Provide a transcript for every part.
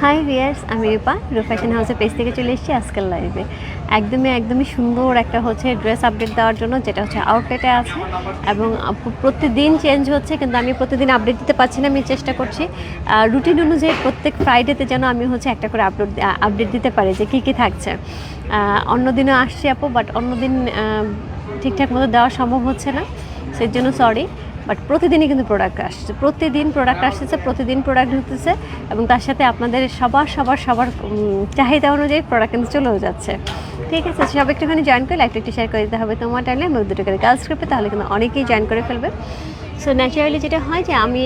High রিয়ার্স আমি রূপা। রূপ fashion হাউসের পেজ থেকে চলে এসেছি আজকাল লাইভে একদমই একদমই সুন্দর একটা হচ্ছে ড্রেস আপডেট দেওয়ার জন্য যেটা হচ্ছে আউটলেটে আছে। এবং প্রতিদিন চেঞ্জ হচ্ছে কিন্তু আমি প্রতিদিন আপডেট দিতে পারছি না আমি চেষ্টা করছি। রুটিন অনুযায়ী প্রত্যেক ফ্রাইডেতে যেন আমি হচ্ছে একটা করে আপলোড আপডেট দিতে পারি যে কী কী থাকছে। আহ, অন্য দিনও আসছি আপু বাট অন্যদিন ঠিকঠাক মতো দেওয়া সম্ভব হচ্ছে না। সেই জন্য সরি বাট প্রতিদিনই কিন্তু প্রোডাক্ট আসছে। প্রতিদিন প্রোডাক্ট আসতেছে, প্রতিদিন প্রোডাক্ট ঢুকতেছে এবং তার সাথে আপনাদের সবার সবার সবার চাহিদা অনুযায়ী প্রোডাক্ট কিন্তু চলেও যাচ্ছে। ঠিক আছে, সব একটুখানি জয়েন করে লাইফটা একটু শেয়ার করে দিতে হবে তোমার টাইমে আমি দুটো করে গার্লস গ্রুপে তাহলে কিন্তু অনেকেই জয়েন করে ফেলবে। সো ন্যাচারালি যেটা হয় যে আমি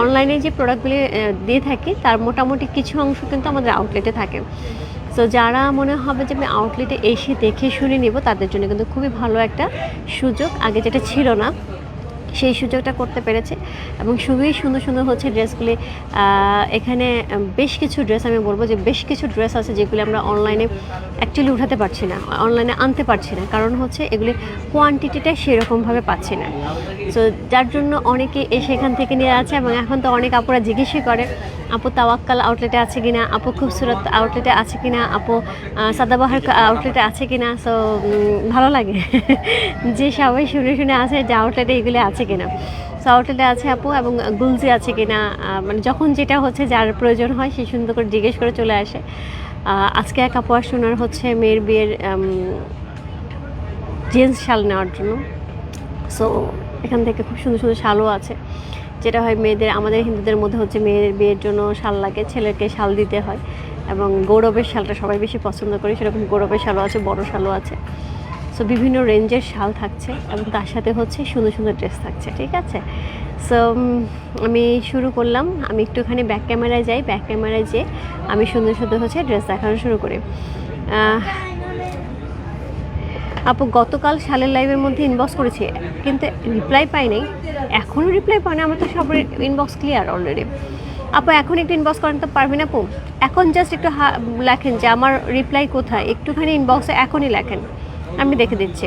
অনলাইনে যে প্রোডাক্টগুলি দিয়ে থাকি, তার মোটামুটি কিছু অংশ কিন্তু আমাদের আউটলেটে থাকে। সো যারা মনে হবে যে আমি আউটলেটে এসে দেখে শুনে নিব, তাদের জন্য কিন্তু খুবই ভালো একটা সুযোগ। আগে যেটা ছিল না সেই সুযোগটা করতে পেরেছে এবং খুবই সুন্দর সুন্দর হচ্ছে ড্রেসগুলি এখানে বেশ কিছু ড্রেস আমি বলব যে বেশ কিছু ড্রেস আছে যেগুলি আমরা অনলাইনে অ্যাকচুয়ালি উঠাতে পারছি না, অনলাইনে আনতে পারছি না। কারণ হচ্ছে এগুলি কোয়ান্টিটিটা সেরকমভাবে পাচ্ছি না। সো যার জন্য অনেকে এসে এখান থেকে নিয়ে আছে এবং এখন তো অনেক আপুরা জিজ্ঞেসই করে আপু তাওয়াক্কাল আউটলেটে আছে কিনা? আপু খুবসুরত আউটলেটে আছে কিনা? আপু সাদাবাহার আউটলেটে আছে কিনা? সো ভালো লাগে। যে সবাই শুনে শুনে আছে যে আউটলেটে এগুলো আছে কিনা। সো আউটলেটে আছে আপু এবং গুলজি আছে কিনা? মানে যখন যেটা হচ্ছে যার প্রয়োজন হয় সে সুন্দর করে জিজ্ঞেস করে চলে আসে। আজকে এক আপু আসছে ওনার হচ্ছে মেয়ের বিয়ের জেন্টস শাল নেওয়ার জন্য। সো এখান থেকে খুব সুন্দর সুন্দর শালও আছে। যেটা হয় মেয়েদের, আমাদের হিন্দুদের মধ্যে হচ্ছে মেয়ের বিয়ের জন্য শাল লাগে, ছেলেকে শাল দিতে হয় এবং গৌরবের শালটা সবাই বেশি পছন্দ করে, সেরকম গৌরবের শালও আছে, বড় শালও আছে। সো বিভিন্ন রেঞ্জের শাল থাকছে এবং তার সাথে হচ্ছে সুন্দর সুন্দর ড্রেস থাকছে, ঠিক আছে? সো আমি শুরু করলাম, আমি একটুখানি ব্যাক ক্যামেরায় যাই ব্যাক ক্যামেরায় যেয়ে আমি সুন্দর সুন্দর হচ্ছে ড্রেস দেখানো শুরু করি। আপু গতকাল সালের লাইভের মধ্যে ইনবক্স করেছি, কিন্তু রিপ্লাই পাই নাই। এখনও রিপ্লাই পাই না, আমার তো সব ইনবক্স ক্লিয়ার অলরেডি আপু, এখন একটু ইনবক্স করেন তো পারবেন আপু? এখন জাস্ট একটু লেখেন যে আমার রিপ্লাই কোথায়, একটুখানি ইনবক্সে এখনই লেখেন। আমি দেখে দিচ্ছি।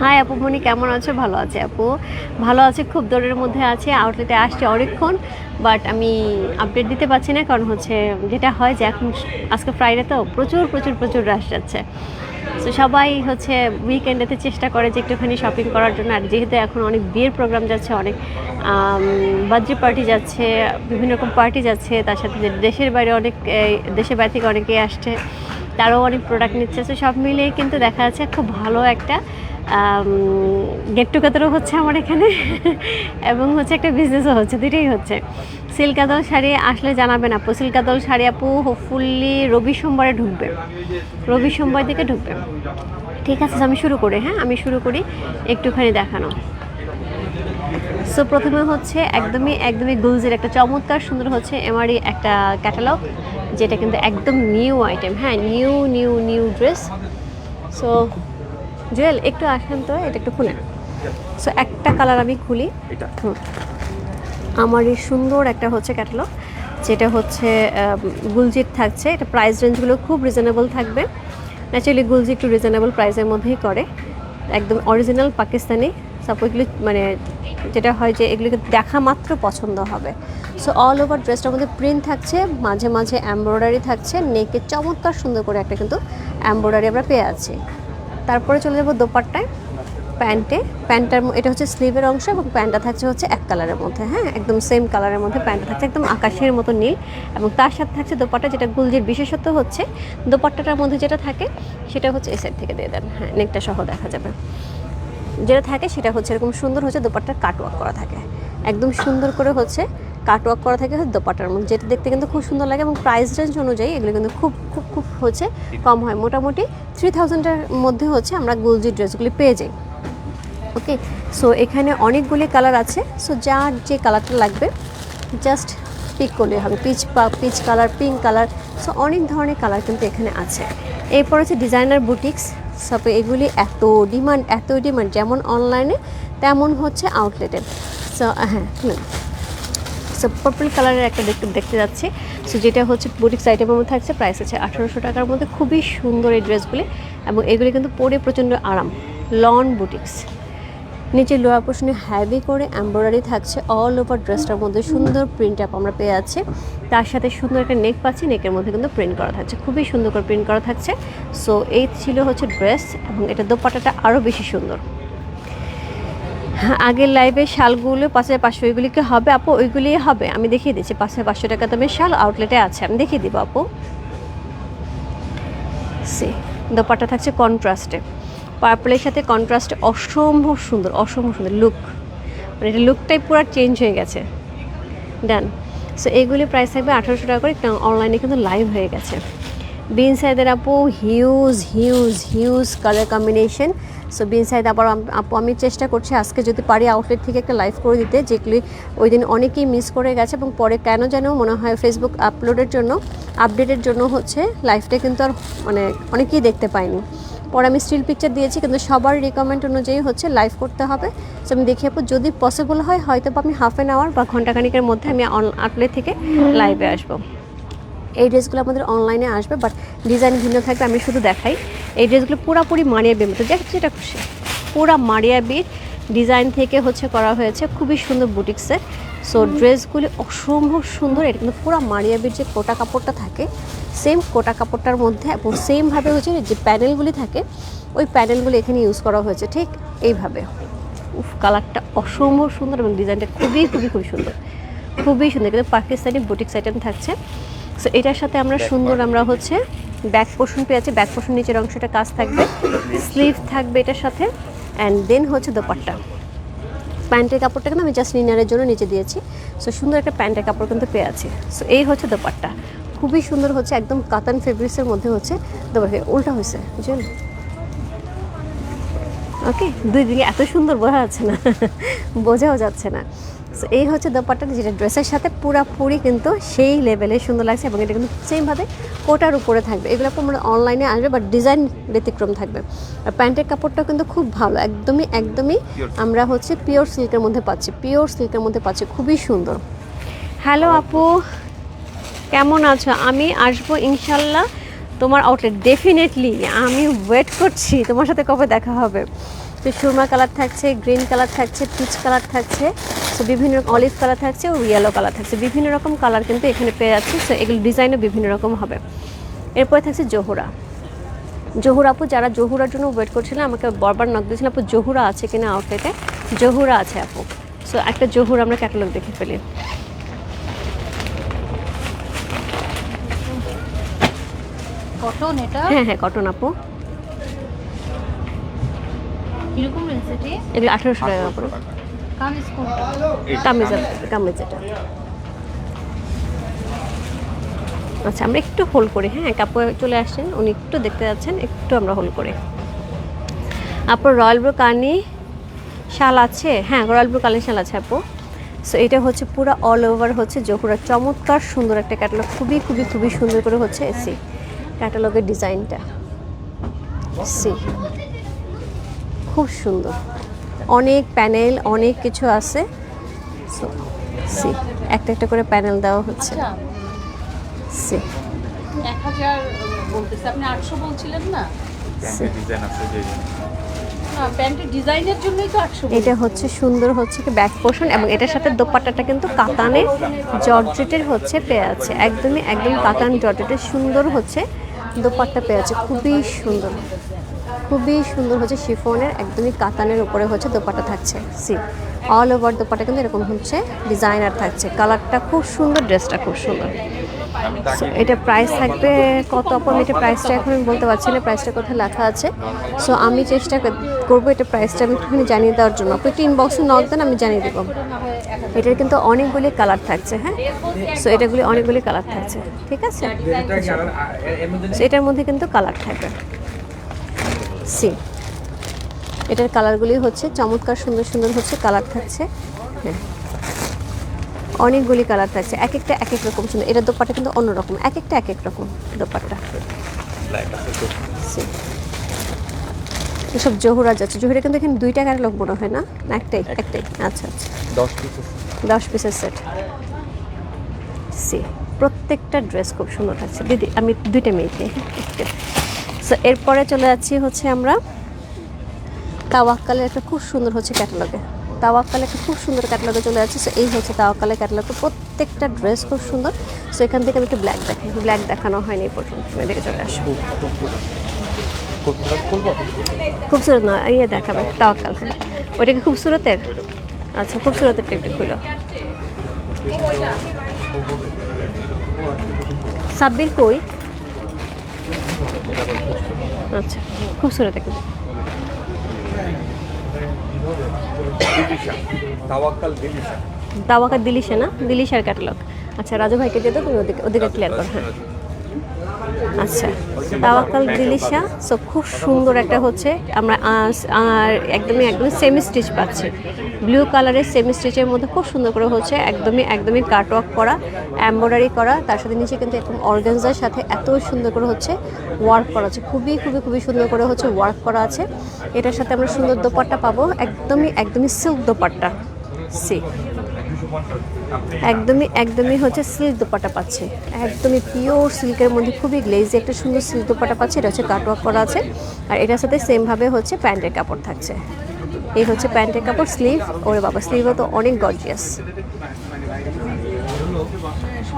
হাই আপু, মনি কেমন আছো? ভালো আছে আপু। ভালো আছে, খুব দৌড়ের মধ্যে আছে আউটলেটে আসছে অনেকক্ষণ বাট আমি আপডেট দিতে পারছি না, কারণ হচ্ছে যেটা হয় যে এখন আজকে ফ্রাইডে তো প্রচুর প্রচুর প্রচুর রাশ যাচ্ছে। তো সবাই হচ্ছে উইকেন্ডেতে চেষ্টা করে যে একটুখানি শপিং করার জন্য। আর যেহেতু এখন অনেক বিয়ের প্রোগ্রাম যাচ্ছে, অনেক বার্থডে পার্টি যাচ্ছে, বিভিন্ন রকম পার্টি যাচ্ছে, তার সাথে দেশের বাইরে অনেক দেশের বাইরে থেকে অনেকেই আসছে, তারাও অনেক প্রোডাক্ট নিচ্ছে। তো সব মিলিয়ে কিন্তু দেখা যাচ্ছে খুব ভালো একটা গেট টুগেদারও হচ্ছে আমার এখানে, এবং হচ্ছে একটা বিজনেসও হচ্ছে দুটোই হচ্ছে। সিল্কাদল শাড়ি আসলে জানাবেন আপু, সিল্কাদল শাড়ি আপু হোপফুলি রবি সোমবারে ঢুকবে। রবি সোমবার দিকে ঢুকবে। ঠিক আছে, আমি শুরু করি হ্যাঁ? আমি শুরু করি একটুখানি দেখানো। সো প্রথমে হচ্ছে একদমই একদমই গুলজের একটা চমৎকার, সুন্দর হচ্ছে এমআরই একটা ক্যাটালগ যেটা কিন্তু একদম নিউ আইটেম হ্যাঁ? New new new dress so Jewel একটু আসেন তো এটা একটু খুলেন সো একটা কালার আমি খুলি। আমার এই সুন্দর একটা হচ্ছে ক্যাটালগ যেটা হচ্ছে গুলজিট থাকছে। এটা প্রাইস রেঞ্জগুলো খুব রিজনেবল থাকবে। ন্যাচারালি গুলজি একটু রিজনেবল প্রাইসের মধ্যেই করে। একদম অরিজিনাল পাকিস্তানি। এগুলি মানে যেটা হয় যে এগুলিকে দেখা মাত্র পছন্দ হবে। সো অল ওভার ড্রেসটার মধ্যে প্রিন্ট থাকছে মাঝে মাঝে এমব্রয়ডারি থাকছে নেকে চমৎকার সুন্দর করে একটা কিন্তু এমব্রয়ডারি আমরা পেয়ে আছি। তারপরে চলে যাব দোপাট্টায়, প্যান্টে। প্যান্টটার এটা হচ্ছে স্লিভের অংশ এবং প্যান্টটা থাকছে হচ্ছে এক কালারের মধ্যে হ্যাঁ? একদম সেম কালারের মধ্যে প্যান্টটা থাকছে, একদম আকাশের মতো নীল। এবং তার সাথে থাকছে দোপাট্টা, যেটা গুলজির বিশেষত্ব হচ্ছে দোপাট্টাটার মধ্যে যেটা থাকে, সেটা হচ্ছে এই সাইড থেকে দিয়ে দেন হ্যাঁ? নেকটা সহ দেখা যাবে। যেটা থাকে, সেটা হচ্ছে এরকম সুন্দর হচ্ছে দোপাট্টার কাটওয়ার্ক করা থাকে। একদম সুন্দর করে হচ্ছে কাটওয়ার্ক করা থাকে হচ্ছে দোপাট্টার মধ্যে, যেটা দেখতে কিন্তু খুব সুন্দর লাগে এবং প্রাইস রেঞ্জ অনুযায়ী এগুলো কিন্তু খুব খুব খুব হচ্ছে, কম হয়। মোটামুটি থ্রি থাউজেন্ডের মধ্যে হচ্ছে আমরা গুলজি ড্রেসগুলি পেয়ে যাই। ওকে সো এখানে অনেকগুলি কালার আছে। সো যার যে কালারটা লাগবে জাস্ট পিক করলে হবে। পিচ বা peach colour pink colour so অনেক ধরনের কালার কিন্তু এখানে আছে। এরপর হচ্ছে ডিজাইনার বুটিক্স সব এগুলি এত ডিমান্ড এত ডিমান্ড যেমন অনলাইনে তেমন হচ্ছে আউটলেটে সো হ্যাঁ সো পার্পল কালারের একটা দেখতে দেখতে যাচ্ছে। সো যেটা হচ্ছে বুটিক্স আইটেমের মধ্যে থাকছে প্রাইস আছে আঠারোশো টাকার মধ্যে। খুবই সুন্দর এই ড্রেসগুলি এবং এগুলি কিন্তু পরে প্রচণ্ড আরাম। লন বুটিক্স নিচে লোয়ার পোর্শনে হ্যাভি করে এমব্রয়ডারি থাকছে অল ওভার ড্রেসটার মধ্যে। সুন্দর প্রিন্ট আপ আমরা পেয়ে যাচ্ছি। তার সাথে সুন্দর একটা নেক পাচ্ছি নেকের মধ্যে কিন্তু প্রিন্ট করা থাকছে। খুবই সুন্দর করে প্রিন্ট করা থাকছে। সো এই ছিল হচ্ছে ড্রেস এবং এটা দোপাটাটা আরও বেশি সুন্দর। আগের লাইভে শালগুলো পাঁচ হাজার পাঁচশো ওইগুলি কি হবে আপু? ওইগুলি হবে। আমি দেখিয়ে দিচ্ছি পাঁচ হাজার পাঁচশো টাকা দামের শাল আউটলেটে আছে। আমি দেখিয়ে দিব আপু। সি দোপাট্টা থাকছে কন্ট্রাস্টে পার্পলের সাথে কন্ট্রাস্টে অসম্ভব সুন্দর অসম্ভব সুন্দর লুক মানে এটা লুকটাই পুরো চেঞ্জ হয়ে গেছে। ডান সো এইগুলি প্রাইস থাকবে আঠারোশো টাকা করে অনলাইনে কিন্তু লাইভ হয়ে গেছে। বিন সাইদের আপু huge huge huge colour combination so Bin Saeed আবার আপু, আমি চেষ্টা করছি আজকে যদি পারি আউটলেট থেকে একটা লাইভ করে দিতে, যেগুলি ওই দিন অনেকেই মিস করে গেছে এবং পরে কেন যেন মনে হয় ফেসবুক আপলোডের জন্য আপডেটের জন্য হচ্ছে লাইভটা কিন্তু আর মানে অনেকেই দেখতে পাইনি পরে আমি স্টিল পিকচার দিয়েছি, কিন্তু সবার রিকমেন্ড অনুযায়ী হচ্ছে লাইভ করতে হবে। সো আমি দেখি আপু, যদি পসিবল হয় হয়তো আমি হাফ অ্যান আওয়ার বা ঘন্টাখানিকের মধ্যে আমি আউটলেট থেকে লাইভে আসব। এই ড্রেসগুলো আমাদের অনলাইনে আসবে বাট ডিজাইন ভিন্ন থাকবে আমি শুধু দেখাই। এই ড্রেসগুলো পুরোপুরি মারিয়া বির মতো দেখ যেটা খুশি। পুরা মারিয়া বির ডিজাইন থেকে হচ্ছে করা হয়েছে খুবই সুন্দর বুটিক্সের সো ড্রেসগুলি অসম্ভব সুন্দর এটা কিন্তু পুরো মারিয়া বির যে কোটা কাপড়টা থাকে সেম কোটা কাপড়টার মধ্যে এবং সেমভাবে হচ্ছে যে প্যানেলগুলি থাকে ওই প্যানেলগুলি এখানে ইউজ করা হয়েছে ঠিক এইভাবে। উফ কালারটা অসম্ভব সুন্দর এবং ডিজাইনটা খুবই খুবই খুবই সুন্দর। খুবই সুন্দর কিন্তু পাকিস্তানি বুটিক্স আইটেম থাকছে। সো এটার সাথে আমরা সুন্দর আমরা হচ্ছে ব্যাক পোর্শন পেয়েছি ব্যাক পোর্শন নিচের অংশটা কাজ থাকবে। স্লিভ থাকবে এটার সাথে। অ্যান্ড দেন হচ্ছে দোপাট্টা। প্যান্টের কাপড়টা কিন্তু আমি জাস্ট নিনারের জন্য নিচে দিয়েছি। সো সুন্দর একটা প্যান্টের কাপড় কিন্তু পেয়ে আছি। সো এই হচ্ছে দোপাট্টা। খুবই সুন্দর হচ্ছে একদম কাতান ফেব্রিক্সের মধ্যে হচ্ছে দোপাট্টা। উল্টা হয়েছে বুঝলেন? ওকে দুই দিকে এত সুন্দর বোঝা যাচ্ছে না। বোঝাও যাচ্ছে না। সো এই হচ্ছে দোপাট্টাটা যেটা ড্রেসের সাথে পুরাপুরি কিন্তু সেই লেভেলে সুন্দর লাগছে এবং এটা কিন্তু সেমভাবে কোটার উপরে থাকবে। এগুলো আপনার অনলাইনে আসবে বাট ডিজাইন ব্যতিক্রম থাকবে। আর প্যান্টের কাপড়টা কিন্তু খুব ভালো একদমই একদমই আমরা হচ্ছে পিওর সিল্কের মধ্যে পাচ্ছি। পিওর সিল্কের মধ্যে পাচ্ছি খুবই সুন্দর। হ্যালো আপু। কেমন আছো? আমি আসব ইনশাল্লাহ তোমার আউটলেট ডেফিনেটলি আমি ওয়েট করছি। তোমার সাথে কবে দেখা হবে? তো সুরমা কালার থাকছে গ্রিন কালার থাকছে পিচ কালার থাকছে। সো বিভিন্ন রকম অলিভ কালার থাকছে ও ইয়েলো কালার থাকছে। বিভিন্ন রকম কালার কিন্তু এখানে পেয়ে যাচ্ছে সো এগুলো ডিজাইনও বিভিন্ন রকম হবে। এরপরে থাকছে জহুরা। জহুর আপু যারা জহুরার জন্য ওয়েট করছিলেন আমাকে বারবার নক দিয়েছিলেন আপু জহুরা আছে কিনা আউটলেটে জহুরা আছে আপু। সো একটা জহুর আমরা ক্যাটালগ দেখে ফেলি। কটন এটা? হ্যাঁ হ্যাঁ কটন আপু। কীরকম রেঞ্জ এটি এগুলো আঠারোশো টাকা করে। আচ্ছা আমরা একটু হোল্ড করি হ্যাঁ? কাপড় চলে আসছেন উনি একটু দেখতে যাচ্ছেন, একটু আমরা হোল্ড করি। আপু, রয়্যাল ব্লু কানি শাল আছে? হ্যাঁ রয়্যাল ব্লু কানি শাল আছে আপু। সো এটা হচ্ছে পুরো অল ওভার হচ্ছে, জহুরা চমৎকার সুন্দর একটা ক্যাটালগ খুবই খুবই খুবই সুন্দর করে হচ্ছে এসি ক্যাটালগের ডিজাইনটা সি, খুব সুন্দর। অনেক প্যানেল অনেক কিছু আছে। সো সি একটা একটা করে প্যানেল দেওয়া হচ্ছে। আচ্ছা। সি। এক হাজার বলতেছে আপনি আটশো বলছিলেন না? প্যান্টের ডিজাইন আছে যে না প্যান্টের ডিজাইনের জন্যই তো আটশো এটা হচ্ছে সুন্দর হচ্ছে কি ব্যাক পোর্শন এবং এটার সাথে দোপাট্টাটা কিন্তু কাতানের জর্জেটের হচ্ছে পেয়ে আছে। একদমই একদম কাতান জর্জেটের সুন্দর হচ্ছে দোপাট্টা পেয়ে আছে। খুবই সুন্দর। খুবই সুন্দর হচ্ছে শিফনের একদমই কাতানের উপরে হচ্ছে দোপাটা থাকছে। সি অল ওভার দোপাটা কিন্তু এরকম হচ্ছে ডিজাইনার থাকছে। কালারটা খুব সুন্দর ড্রেসটা খুব সুন্দর। এটা প্রাইস থাকবে কত আপন এটা প্রাইসটা এখন আমি বলতে পারছি না প্রাইসটা কোথায় লেখা আছে। সো আমি চেষ্টা করব এটা প্রাইসটা আমি একটুখানি জানিয়ে দেওয়ার জন্য। আপনি একটু ইনবক্সে নক দেন আমি জানিয়ে দেবো। এটার কিন্তু অনেকগুলি কালার থাকছে হ্যাঁ? সো এটাগুলি অনেকগুলি কালার থাকছে ঠিক আছে? So, এটার মধ্যে কিন্তু কালার থাকবে। সি। এটার কালারগুলি হচ্ছে চমৎকার সুন্দর সুন্দর হচ্ছে কালার থাকছে। হ্যাঁ। অনেকগুলি কালার থাকছে। এক একটা এক এক রকম সুন্দর। এটা দোপাট্টা কিন্তু অন্যরকম। এক একটা এক এক রকম সি। এসব জহুরা যাচ্ছে। জহুরা কিন্তু এখানে দুইটা লোক মনে হয় না? একটাই একটাই। আচ্ছা আচ্ছা। দশ দশ পিসের সেট সি। প্রত্যেকটা ড্রেস খুব সুন্দর থাকছে। দিদি আমি দুইটা মেয়েকে। এরপরে চলে যাচ্ছি হচ্ছে আমরা তাওয়াক্কালের একটা খুব সুন্দর হচ্ছে ক্যাটালগে। তাওয়াক্কালে একটা খুব সুন্দর ক্যাটালগে চলে যাচ্ছে। সো এই হচ্ছে তাওয়াক্কালের ক্যাটালগে প্রত্যেকটা ড্রেস খুব সুন্দর। সো এখান থেকে আমি একটু ব্ল্যাক দেখাই ব্ল্যাক দেখানো হয়নি পর্যন্ত। এদিকে চলে আসো। খুবসুরত না ইয়ে দেখাবে, তাওয়াক্কাল। ওইটা কি খুবসুরতের? আচ্ছা খুবসুরতের একটু খুলো। সাব্বির কই? আচ্ছা খুবসুরত একটু দিলিশা। দিলিশে না? দিলিশার ক্যাটালগ আচ্ছা রাজু ভাইকে দিয়ে তো তুমি ওদিকে ওদিকে ক্লিয়ার করো হ্যাঁ। আচ্ছা তাওয়াক্কাল দিলিশা। সো খুব সুন্দর একটা হচ্ছে, আমরা আর একদমই একদমই সেমি স্টিচ পাচ্ছি। ব্লু কালারের সেমি স্টিচের মধ্যে খুব সুন্দর করে হচ্ছে, একদমই একদমই কাটওয়ার্ক করা এমব্রয়ডারি করা। তার সাথে নিচে কিন্তু একদম অর্গানজার সাথে এত সুন্দর করে হচ্ছে ওয়ার্ক করা আছে। খুবই খুবই খুবই সুন্দর করে হচ্ছে ওয়ার্ক করা আছে। এটার সাথে আমরা সুন্দর দোপাট্টা পাবো। একদমই একদমই সিল্ক দোপাট্টা। সি একদমই একদমই হচ্ছে সিল্ক দোপাটা পাচ্ছে। একদমই পিওর সিল্কের মধ্যে খুবই গ্লেজি একটা সুন্দর সিল্ক দোপাটা পাচ্ছে, এটা হচ্ছে কাটওয়ার্ক করা আছে। আর এটার সাথে সেমভাবে হচ্ছে প্যান্টের কাপড় থাকছে। এই হচ্ছে প্যান্টের কাপড় স্লিভ ওরে বাবা স্লিভও তো অনেক গর্জিয়াস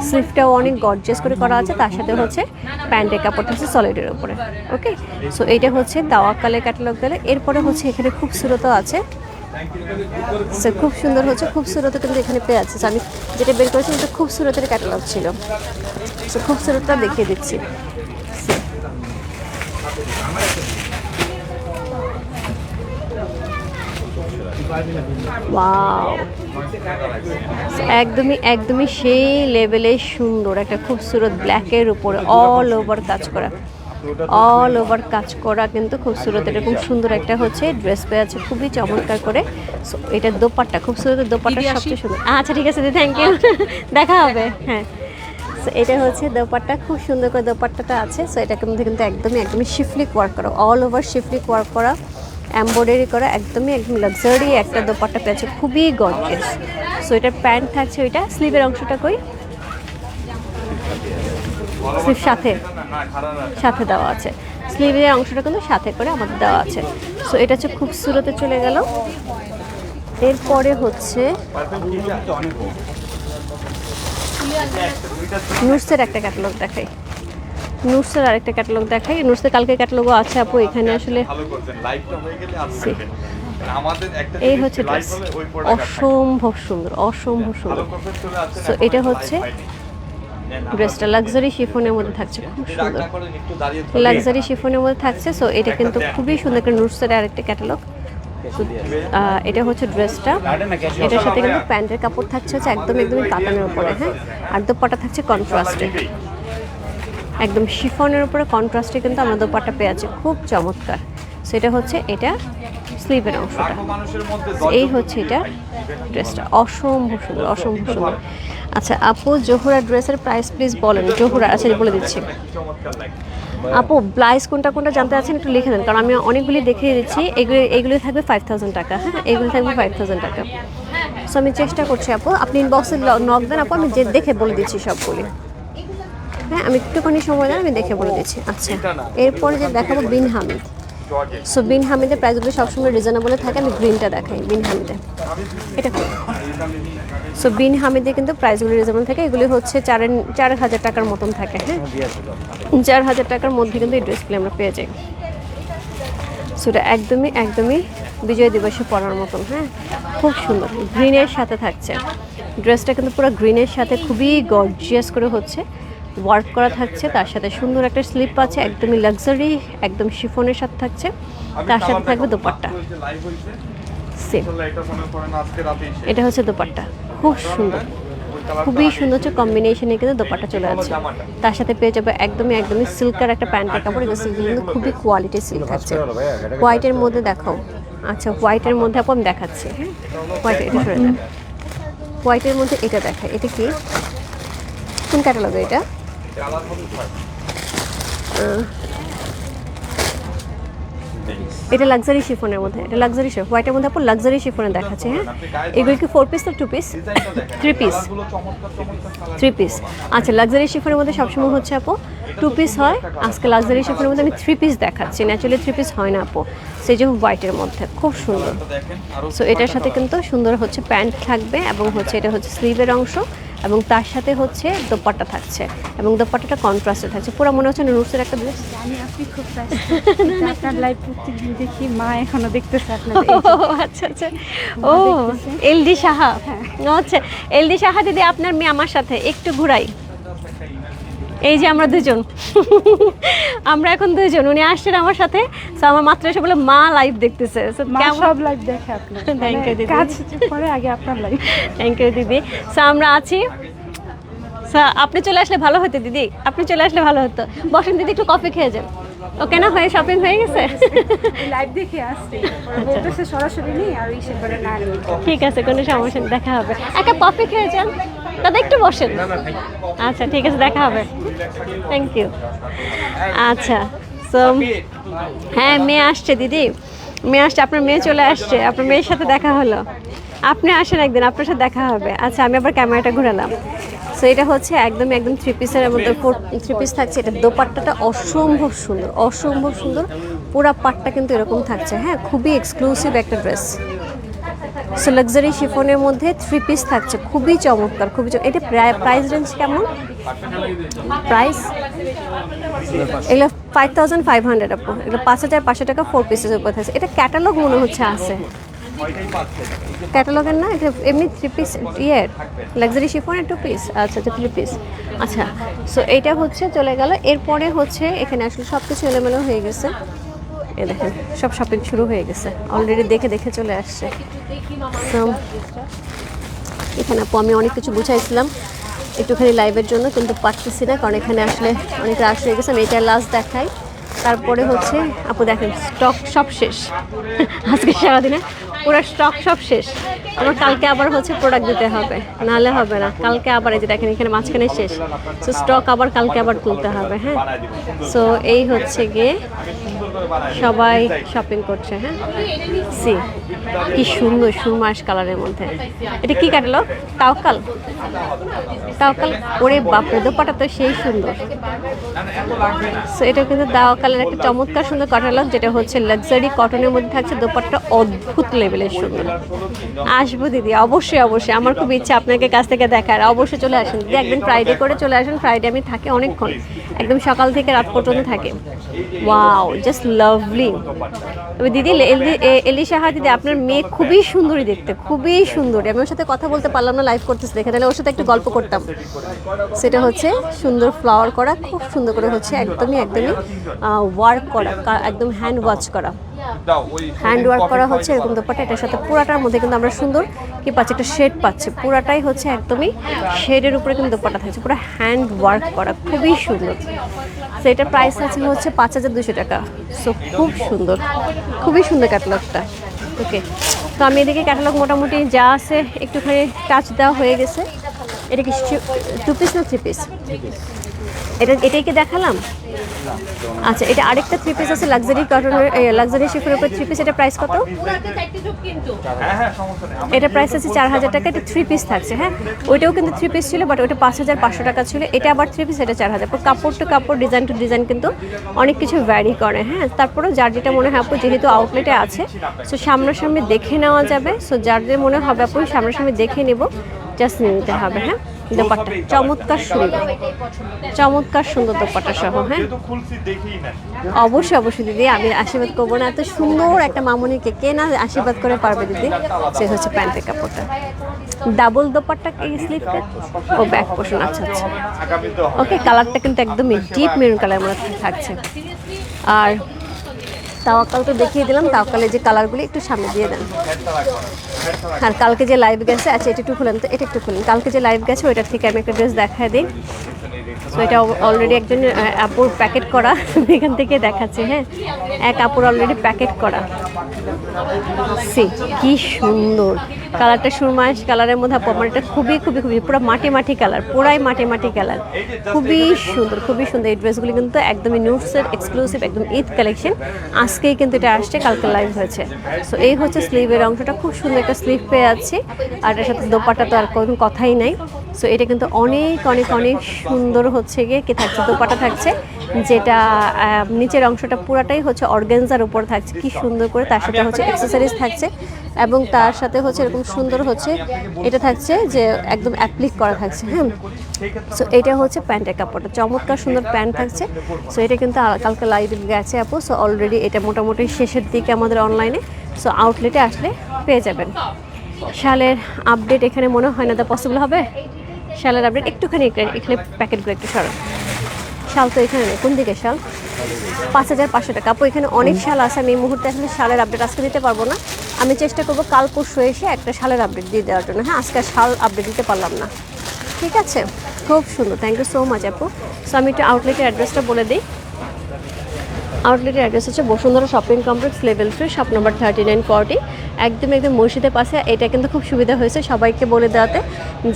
স্লিভটাও অনেক গর্জিয়াস করে করা আছে, তার সাথে হচ্ছে প্যান্টের কাপড় থাকছে সলিডের উপরে ওকে সো এইটা হচ্ছে দাওয়াকালের ক্যাটালগ গেলে, এরপরে হচ্ছে এখানে খুব সুরতও আছে। সো খুব সুন্দর হচ্ছে, খুব সুরতে কিন্তু এখানে পেয়ে আছে। আমি যেটা বের করেছি এটা খুব সুরতের ক্যাটালগ ছিল। সো খুব সুরতটা দেখিয়ে দিচ্ছি. একদমই একদমই সেই লেভেলে সুন্দর, একটা খুবসুরত ব্ল্যাকের উপরে অল ওভার কাজ করা। অল ওভার কাজ করা কিন্তু খুবসুরত এরকম সুন্দর একটা হচ্ছে ড্রেস পেয়ে আছে খুবই চমৎকার করে। সো এটা দোপাট্টা খুবসুরতের দোপাট্টা সবচেয়ে সুন্দর। আচ্ছা ঠিক আছে দিদি থ্যাংক ইউ দেখা হবে হ্যাঁ। সো এটা হচ্ছে দোপাট্টা খুব সুন্দর করে দোপাট্টাটা আছে। সো এটাকে মধ্যে কিন্তু একদমই একদমই শিফলিক ওয়ার্ক করা অল ওভার শিফলিক ওয়ার্ক করা এমব্রয়ডারি করা একদমই একদম লাক্সারি একটা দোপাট্টা পেয়েছে খুবই গর্জিয়াস সো এটার প্যান্ট থাকছে ওইটা স্লিভের অংশটা কই? স্লিভ সাথে সাথে দেওয়া আছে। স্লিভের অংশটা কিন্তু সাথে করে আমাদের দেওয়া আছে। সো এটা হচ্ছে খুব সুরতে চলে গেল। এরপরে হচ্ছে নুটসের একটা ক্যাটালগ দেখাই। নুটসের আরেকটা ক্যাটালগ দেখাই। নুটসের কালকে ক্যাটালগও আছে আপু এখানে আসলে একটা এই হচ্ছে ড্রেস। অসম্ভব সুন্দর অসম্ভব সুন্দর। এখন এটা হচ্ছে ড্রেসটা লাক্সারি শিফনের মধ্যে থাকছে খুব সুন্দর। লাক্সারি শিফনের মধ্যে থাকছে সো এটা কিন্তু খুবই সুন্দর একটা নুটসের আরেকটা ক্যাটালগ এটা হচ্ছে ড্রেসটা এটার সাথে কিন্তু প্যান্টের কাপড় থাকছে হচ্ছে একদম একদমই কাতানের উপরে হ্যাঁ? আর দোপাটা থাকছে কন্ট্রাস্টে একদম শিফনের উপরে কন্ট্রাস্টে কিন্তু আমরা দোপাট্টা পেয়ে আছি। খুব চমৎকার। সেটা হচ্ছে এটা। স্লিভের অংশটা। এই হচ্ছে এটা ড্রেসটা। অসম্ভব সুন্দর অসম্ভব সুন্দর। আচ্ছা আপু, জোহরা ড্রেসের প্রাইস প্লিজ বলেন। জোহরা আচ্ছা বলে দিচ্ছি। আপু, ব্লাইজ কোনটা কোনটা জানতে আছেন একটু লিখে দেন, কারণ আমি অনেকগুলি দেখিয়ে দিচ্ছি। এগুলি এগুলি থাকবে ফাইভ থাউজেন্ড টাকা হ্যাঁ? এগুলি থাকবে ফাইভ থাউজেন্ড টাকা। সো আমি চেষ্টা করছি, আপু। আপনি ইনবক্সে নক দেন, আপু। আমি যে দেখে বলে দিচ্ছি সবগুলি। হ্যাঁ আমি একটুখানি সময় দেন, আমি দেখে বলে দিচ্ছি। আচ্ছা এরপরে যে দেখাবো বিন হামিদ। সো বিন হামিদের প্রাইসগুলো সবসময় রিজনেবলে থাকে, আমি গ্রিনটা দেখাই বিন হামিদে এটা। সো বিন হামিদে কিন্তু প্রাইসগুলো রিজনেবল থাকে, এগুলি হচ্ছে চার চার হাজার টাকার মতন থাকে হ্যাঁ? চার হাজার টাকার মধ্যে কিন্তু এই ড্রেসগুলি আমরা পেয়ে যাই। সো এটা একদমই একদমই বিজয় দিবসে পরার মতন হ্যাঁ? খুব সুন্দর গ্রিনের সাথে থাকছে। ড্রেসটা কিন্তু পুরো গ্রিনের সাথে খুবই গর্জিয়াস করে হচ্ছে। ওয়ার্ক করা থাকছে তার সাথে সুন্দর একটা স্লিপ আছে একদমই লাক্সারি একদম শিফনের সাথে থাকছে তার সাথে থাকবে দোপাট্টা। এটা হচ্ছে দোপাট্টা। খুব সুন্দর। খুবই সুন্দর হচ্ছে কম্বিনেশনে কিন্তু দোপাট্টা চলে যাচ্ছে। তার সাথে পেয়ে যাবে একদমই একদমই সিল্কের একটা প্যান্টের কাপড়। এগুলো সিল্ক কিন্তু খুবই কোয়ালিটির সিল্ক থাকছে। হোয়াইটের মধ্যে দেখাও আচ্ছা হোয়াইটের মধ্যে আপু আমি দেখাচ্ছি। হ্যাঁ হোয়াইট এটা সরে হোয়াইটের মধ্যে এটা দেখা। এটা কি? কোন ক্যাটালগে এটা? এটা লাক্সারি শিফনের মধ্যে এটা লাক্সারি শিফ হোয়াইটের মধ্যে আপু লাক্সারি শিফনে দেখাচ্ছে হ্যাঁ? এগুলো কি ফোর পিস না two piece three piece three piece আচ্ছা লাক্সারি শিফনের মধ্যে সবসময় হচ্ছে আপু টু পিস হয়। আজকে লাক্সারি শিফনের মধ্যে আমি থ্রি পিস দেখাচ্ছি ন্যাচুরালি থ্রি পিস হয় না আপু। সেই যে হোয়াইটের মধ্যে খুব সুন্দর। সো এটার সাথে কিন্তু সুন্দর হচ্ছে প্যান্ট থাকবে এবং হচ্ছে এটা হচ্ছে স্লিভের অংশ। এবং তার সাথে হচ্ছে দোপাট্টা থাকছে এবং দোপাট্টাটা কন্ট্রাস্টে থাকছে। পুরো মনে হচ্ছে নুটসের একটা ড্রেস জানি আপনি খুব আপনার লাইফ প্রত্যেকদিন দেখি মা এখনও দেখতেছে আপনার আচ্ছা আচ্ছা। ও এলডি সাহা। আচ্ছা এলডি সাহা দিদি আপনার মেয়ে আমার সাথে একটু ঘুরাই। এই যে আমরা দুজন। আমরা এখন দুজন উনি আসছেন আমার সাথে। তো আমার মাত্র এসে বলে মা লাইভ দেখতেছে। সব লাইভ দেখে আপনি থ্যাংক ইউ দিদি। কাজ পরে আগে আপনার লাইভ থ্যাংক ইউ দিদি। সো আমরা আছি। আপনি চলে আসলে ভালো হতো দিদি? আপনি চলে আসলে ভালো হতো। বসেন দিদি একটু কফি খেয়ে যান। ওকে না হয়ে শপিং হয়ে গেছে? লাইভ দেখে আসছি। বলতেছে সরাসরি নেই আর ইসে করে না ঠিক আছে কোনো সমস্যা নেই দেখা হবে। একটা কফি খেয়ে যান। দাদা একটু বসেন। আচ্ছা ঠিক আছে দেখা হবে। থ্যাংক ইউ আচ্ছা সো হ্যাঁ মেয়ে আসছে দিদি। মেয়ে আসছে আপনার মেয়ে চলে আসছে আপনার মেয়ের সাথে দেখা হলো। আপনি আসেন একদিন, আপনার সাথে দেখা হবে। আচ্ছা আমি আবার ক্যামেরাটা ঘোরালাম। সো এটা হচ্ছে একদমই একদম থ্রি পিসের মধ্যে থ্রি পিস থাকছে। এটা দোপাট্টাটা অসম্ভব সুন্দর অসম্ভব সুন্দর। পুরা পাটটা কিন্তু এরকম থাকছে। হ্যাঁ খুবই এক্সক্লুসিভ একটা ড্রেস সো লাক্সারি শিফনের মধ্যে থ্রি পিস থাকছে। খুবই চমৎকার, খুবই এটা প্রাইস রেঞ্জ কেমন? প্রাইস এগুলো ফাইভ থাউজেন্ড ফাইভ হান্ড্রেড আপু। এগুলো পাঁচ হাজার পাঁচশো টাকা ফোর পিসের উপর থাকছে। এটা ক্যাটালগ মনে হচ্ছে আছে। ক্যাটালগের না? এটা এমনি থ্রি পিস ইয়ের লাক্সারি শিফনের টু পিস আচ্ছা আচ্ছা থ্রি পিস আচ্ছা সো এইটা হচ্ছে চলে গেল। এরপরে হচ্ছে এখানে আসলে সব কিছু এলোমেলো হয়ে গেছে। এ দেখেন, সব শপিং শুরু হয়ে গেছে। অলরেডি দেখে দেখে চলে আসছে। এখানে আপু, আমি অনেক কিছু বুঝাইছিলাম একটুখানি লাইভের জন্য, কিন্তু পারতেছি না, কারণ এখানে আসলে অনেক রাশ হয়ে গেছে। আমি এটা লাস্ট দেখাই। তারপরে হচ্ছে, আপু দেখেন স্টক সব শেষ। আজকে সারাদিনে পুরো স্টক সব শেষ। আমার কালকে আবার হচ্ছে প্রোডাক্ট দিতে হবে। নাহলে হবে না। কালকে আবার এই যে দেখেন, এখানে মাঝখানে শেষ। সো স্টক আবার কালকে আবার তুলতে হবে হ্যাঁ? সো এই হচ্ছে গিয়ে সবাই শপিং করছে হ্যাঁ? সি কি সুন্দর সুরমাস কালারের মধ্যে। এটা কি কাটলো তাওকাল। তাওকাল, ওরে বাপরে, দোপাটা তো সেই সুন্দর। সো এটা কিন্তু দাওয়াকালের একটা চমৎকার সুন্দর কাটালগ যেটা হচ্ছে লাক্সারি কটনের মধ্যে থাকছে, দোপাট্টা অদ্ভুত লেভেলের সুন্দর। আসব দিদি, অবশ্যই অবশ্যই। আমার খুব ইচ্ছা আপনাকে কাছ থেকে দেখার। অবশ্যই চলে আসেন। দিদি, একদিন ফ্রাইডে করে চলে আসেন। ফ্রাইডে আমি থাকি অনেকক্ষণ। একদম সকাল থেকে রাত পর্যন্ত থাকে। ওয়াও জাস্ট লাভলি তবে দিদি এলি সাহা দিদি, আপনার মেয়ে খুবই সুন্দরী দেখতে। খুবই সুন্দরী। আমি ওর সাথে কথা বলতে পারলাম না লাইভ করতেছি দেখে। তাহলে ওর সাথে একটু গল্প করতাম। সেটা হচ্ছে সুন্দর ফ্লাওয়ার করা, খুব সুন্দর করে হচ্ছে, একদমই একদমই ওয়ার্ক করা একদম হ্যান্ড ওয়াচ করা। হ্যান্ড ওয়ার্ক করা হচ্ছে এরকম দোপাটা এটার সাথে পুরাটার মধ্যে কিন্তু আমরা সুন্দর কি পাচ্ছি, একটা শেড পাচ্ছি। পুরাটাই হচ্ছে একদমই শেডের উপরে কিন্তু দোপাটা থাকছে, পুরো হ্যান্ড ওয়ার্ক করা, খুবই সুন্দর। তো এটার প্রাইস আছে হচ্ছে পাঁচ হাজার দুশো টাকা। সো খুব সুন্দর, খুবই সুন্দর ক্যাটালগটা ওকে তো আমি এদিকে ক্যাটালগ মোটামুটি যা আছে একটুখানি টাচ দেওয়া হয়ে গেছে। এটা কি টু পিস না থ্রি পিস এটা এটাই কি দেখালাম? আচ্ছা এটা আরেকটা থ্রি পিস আছে লাক্সারি কটনের লাক্সারি শিফের উপর থ্রি পিস এটা প্রাইস কত? এটা প্রাইস আছে চার হাজার টাকা, এটা থ্রি পিস থাকছে হ্যাঁ? ওইটাও কিন্তু থ্রি পিস ছিল বাট ওইটা পাঁচ হাজার পাঁচশো টাকা ছিল, এটা আবার থ্রি পিস এটা চার হাজার। কাপড় টু কাপড় ডিজাইন টু ডিজাইন কিন্তু অনেক কিছু ভ্যারি করে হ্যাঁ? তারপরেও যার যেটা মনে হয়, আপু যেহেতু আউটলেটে আছে সো সামনাসামনি দেখে নেওয়া যাবে সো যার যে মনে হবে, আপু সামনাসামনি দেখে নেব জাস্ট নিতে হবে হ্যাঁ? দোপাট্টা চমৎকার সুন্দর। চমৎকার সুন্দর দোপাট্টা সহ হ্যাঁ? অবশ্যই অবশ্যই দিদি আমি আশীর্বাদ করব না। এত সুন্দর একটা মামুনিকে কে না আশীর্বাদ করে পারবে দিদি? সে হচ্ছে প্যান্টের কাপড়টা। ডাবল দোপাট্টা কি স্লিপ ও ব্যাক পোর্শন আচ্ছা আচ্ছা। ওকে কালারটা কিন্তু একদমই ডিপ মেরুন কালার মধ্যে থাকছে। আর তাওয়াকাল তো দেখিয়ে দিলাম। তাওয়াকালের যে কালারগুলি একটু সামনে দিয়ে দেন। আর কালকে যে লাইভ গেছে আচ্ছা এটা একটু খুলেন তো, এটা একটু খুলেন। কালকে যে লাইভ গেছে, ওইটার থেকে আমি একটা ড্রেস দেখা দিই। সো এটা অলরেডি একজন আপুর প্যাকেট করা। এখান থেকে দেখাচ্ছে হ্যাঁ? এক আপুর অলরেডি প্যাকেট করা। সি, কি সুন্দর। কালারটা সুরমাস কালারের মধ্যে এটা খুবই খুবই খুবই, পুরো মাটি মাটি কালার, পুরাই মাটি মাটি কালার। খুবই সুন্দর খুবই সুন্দর এই ড্রেসগুলি কিন্তু একদমই নিউটসের এক্সক্লুসিভ একদম ঈদ কালেকশন আজকেই কিন্তু এটা আসছে, কালকে লাইভ হয়েছে। সো এই হচ্ছে স্লিভের অংশটা, খুব সুন্দর একটা স্লিভ পেয়ে যাচ্ছি আর এটার সাথে দোপাটা তো আর কোনো কথাই নাই। সো এটা কিন্তু অনেক অনেক অনেক সুন্দর হচ্ছে গিয়ে কি থাকছে দোপাটা থাকছে, যেটা নিচের অংশটা পুরাটাই হচ্ছে অর্গেনজার উপর থাকছে। কি সুন্দর করে তার সাথে হচ্ছে অ্যাক্সেসরিজ থাকছে এবং তার সাথে হচ্ছে এরকম সুন্দর হচ্ছে, এটা থাকছে যে একদম অ্যাপ্লিক করা থাকছে হ্যাঁ? সো এটা হচ্ছে প্যান্টের কাপড়টা, চমৎকার সুন্দর প্যান্ট থাকছে। সো এটা কিন্তু কালকে লাইভে গেছে আপু। সো অলরেডি এটা মোটামুটি শেষের দিকে আমাদের অনলাইনে সো আউটলেটে আসলে পেয়ে যাবেন। শালের আপডেট এখানে মনে হয় না তা পসিবল হবে? শালের আপডেট একটুখানি এখানে প্যাকেটগুলো একটু সরো শাল তো এখানে নেই। কোন দিকে শাল? পাঁচ হাজার পাঁচশো টাকা। আপু, এখানে অনেক শাল আছে। আমি এই মুহূর্তে আসলে শালের আপডেট আজকে দিতে পারব না। আমি চেষ্টা করব কাল পরশু এসে একটা শালের আপডেট দিয়ে দেওয়ার জন্য। হ্যাঁ আজকে শাল আপডেট দিতে পারলাম না। ঠিক আছে? খুব সুন্দর। থ্যাংক ইউ সো মাচ আপু। সো আমি একটু আউটলেটের অ্যাড্রেসটা বলে দিই। আউটলেটের অ্যাড্রেস হচ্ছে Bashundhara shopping complex level three shop number thirty nine forty একদম একদম মসজিদের পাশে। এটা কিন্তু খুব সুবিধা হয়েছে সবাইকে বলে দেওয়াতে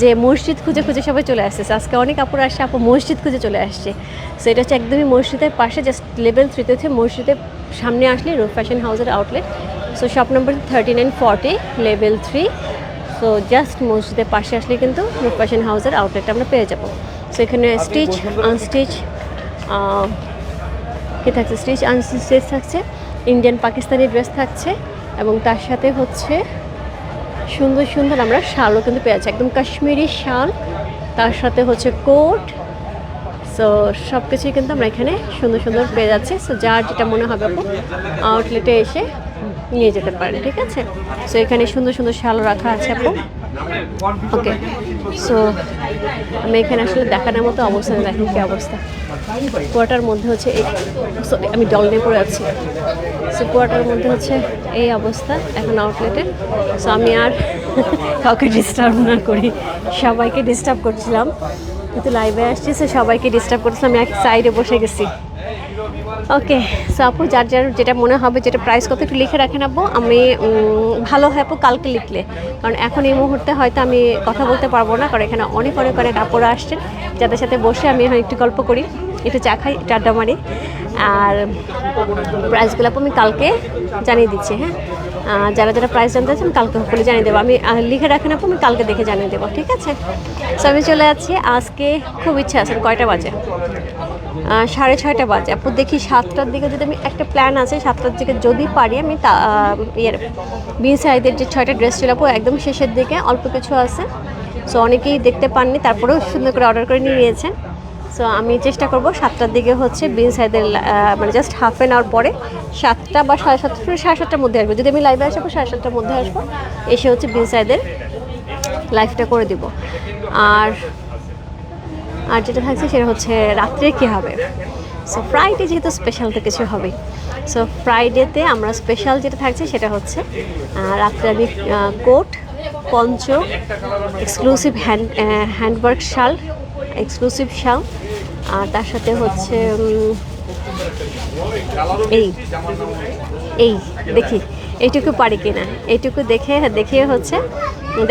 যে মসজিদ খুঁজে খুঁজে সবাই চলে আসছে আজকে অনেক আপুর আসছে আপু মসজিদ খুঁজে চলে আসছে। সো এটা হচ্ছে একদমই মসজিদের পাশে জাস্ট লেভেল থ্রিতে হচ্ছে মসজিদের সামনে আসলে রুফ ফ্যাশন হাউসের outlet so shop number thirty nine forty level three so just মসজিদের পাশে আসলে কিন্তু রুফ ফ্যাশন হাউসের আউটলেটটা আমরা পেয়ে যাব। সো এখানে স্টিচ আনস্টিচ কি থাকছে? স্টিচ আনস্টিচ থাকছে। ইন্ডিয়ান পাকিস্তানি ড্রেস থাকছে। এবং তার সাথে হচ্ছে সুন্দর সুন্দর আমরা শালও কিন্তু পেয়ে যাচ্ছি। একদম কাশ্মীরি শাল, তার সাথে হচ্ছে কোট। সো সব কিছুই কিন্তু আমরা এখানে সুন্দর সুন্দর পেয়ে যাচ্ছি। সো যার যেটা মনে হবে আউটলেটে এসে নিয়ে যেতে পারেন ঠিক আছে? সো এখানে সুন্দর সুন্দর শালও রাখা আছে আপু। ওকে সো আমি এখানে আসলে দেখানোর মতো অবস্থা দেখেন কি অবস্থা। কুয়াটার মধ্যে হচ্ছে sorry, আমি ডল নিয়ে পড়ে আছি। সো কুয়াটার মধ্যে হচ্ছে এই অবস্থা এখন আউটলেটে সো আমি আর কাউকে ডিস্টার্ব না করি সবাইকে ডিস্টার্ব করছিলাম। কিন্তু লাইভে আসছি সো সবাইকে ডিস্টার্ব করছিলাম আমি এক সাইডে বসে গেছি। ওকে সো আপু, যার যার যেটা মনে হবে, যেটা প্রাইস কত একটু লিখে রাখেন আপু। আমি ভালো হয় আপু কালকে লিখলে। কারণ এখন এই মুহূর্তে হয়তো আমি কথা বলতে পারব না, কারণ এখানে অনেক অনেক অনেক আপুরা আসছেন। যাদের সাথে বসে আমি এখন একটু গল্প করি, একটু চা খাই, একটু আড্ডা মারি। আর প্রাইসগুলো আপু আমি কালকে জানিয়ে দিচ্ছি হ্যাঁ? যারা যারা প্রাইস জানতে চান কালকে হলে জানিয়ে দেবো। আমি লিখে রাখেন আপু, আমি কালকে দেখে জানিয়ে দেবো, ঠিক আছে? সো আমি চলে যাচ্ছি। আজকে খুব ইচ্ছা আছে, কয়টা বাজে? সাড়ে ছয়টা বাজে। আপু, দেখি সাতটার দিকে যদি আমি একটা প্ল্যান আছে, সাতটার দিকে যদি পারি আমি তা ইয়ের বিয়ে সাইদের যে ছয়টা ড্রেস ছিল, আপু, একদম শেষের দিকে, অল্প কিছু আছে। সো অনেকেই দেখতে পাননি, তারপরেও সুন্দর করে অর্ডার করে নিয়ে নিয়েছেন। সো আমি চেষ্টা করব, সাতটার দিকে হচ্ছে বিন সাইদের মানে জাস্ট হাফ অ্যান আওয়ার পরে সাতটা বা সাড়ে সাতটা সাড়ে সাতটার মধ্যে আসব। যদি আমি লাইভে আসব সাড়ে সাতটার মধ্যে আসব। এসে হচ্ছে বিন সাইদের লাইভটা করে দিব। আর আর যেটা থাকছে সেটা হচ্ছে রাত্রে কী হবে? সো ফ্রাইডে যেহেতু স্পেশাল তো কিছু হবে সো ফ্রাইডেতে আমরা স্পেশাল যেটা থাকছে সেটা হচ্ছে রাত্রে আমি কোট, পঞ্চ exclusive hand handwork shawl exclusive shawl, আর তার সাথে হচ্ছে এই এই, দেখি, এইটুকু পারি কিনা? এইটুকু দেখে দেখে হচ্ছে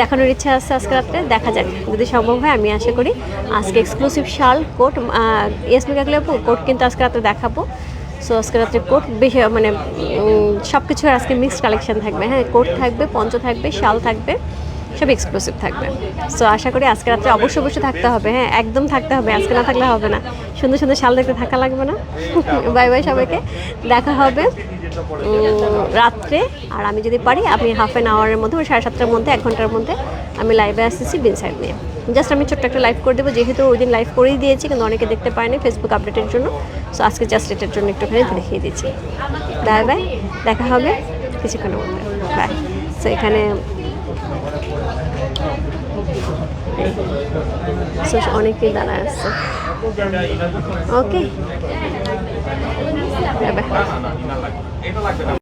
দেখানোর ইচ্ছা আছে আজকে রাত্রে, দেখা যাক। যদি সম্ভব হয়, আমি আশা করি আজকে এক্সক্লুসিভ শাল, কোট ইয়েসমি কাকলে কোট কিন্তু আজকে রাত্রে দেখাবো। সো আজকে রাত্রে কোট বেশি মানে সব কিছু আজকে মিক্সড কালেকশন থাকবে। হ্যাঁ কোট থাকবে, পঞ্চ থাকবে, শাল থাকবে, সব এক্সক্লুসিভ থাকবে। সো আশা করি আজকে রাত্রে অবশ্যই অবশ্যই থাকতে হবে। হ্যাঁ একদম থাকতে হবে, আজকে না থাকলে হবে না। সুন্দর সুন্দর শাল দেখতে থাকা লাগবে না। বাই বাই সবাইকে। দেখা হবে। রাত্রে আর আমি যদি পারি আমি হাফ অ্যান আওয়ারের মধ্যে ওই সাড়ে সাতটার মধ্যে এক ঘণ্টার মধ্যে আমি লাইভে আসতেছি বিন সাইড নিয়ে। জাস্ট আমি ছোট্ট একটা লাইভ করে দেবো যেহেতু ওই দিন লাইভ করেই দিয়েছি কিন্তু অনেকে দেখতে পায়নি ফেসবুক আপডেটের জন্য। সো আজকে জাস্ট এটার জন্য একটুখানি দেখিয়ে দিচ্ছি। বাই বাই দেখা হবে কিছুক্ষণের মধ্যে। বাই সো এখানে সো অনেকেই দাঁড়ায় আসছে okay bye bye Even like the.